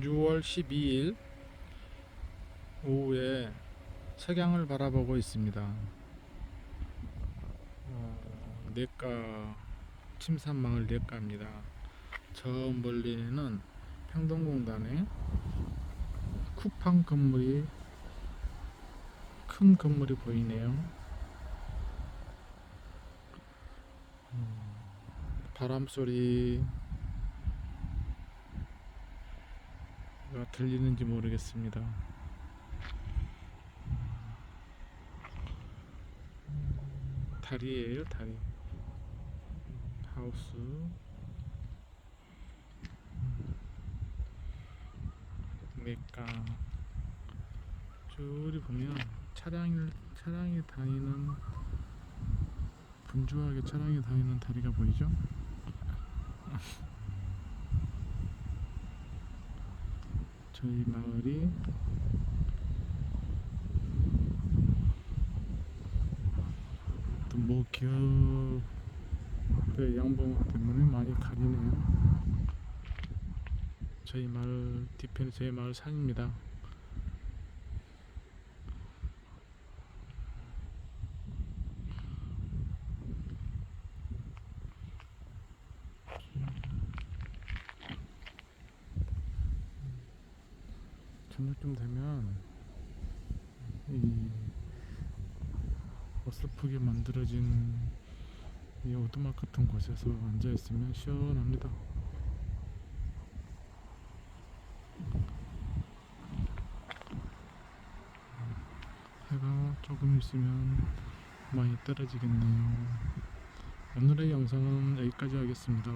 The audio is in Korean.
6월 12일 오후에 석양을 바라보고 있습니다. 어, 냇가 침산마을 냇가입니다. 저 멀리는 평동공단의 쿠팡 건물이 큰 건물이 보이네요. 음, 바람 소리 가 들리는지 모르겠습니다. 다리예요, 다리. 하우스. 냇가. 저리 보면 차량이 차량이 다니는 분주하게 차량이 다니는 다리가 보이죠? 저희 마을이 또뭐 기업의 양봉 때문에 많이 가리네요. 저희 마을 뒤편이 저희 마을 산입니다. 저녁쯤 되면 이 어설프게 만들어진 이 오두막 같은 곳에서 앉아 있으면 시원합니다. 해가 조금 있으면 많이 떨어지겠네요. 오늘의 영상은 여기까지 하겠습니다.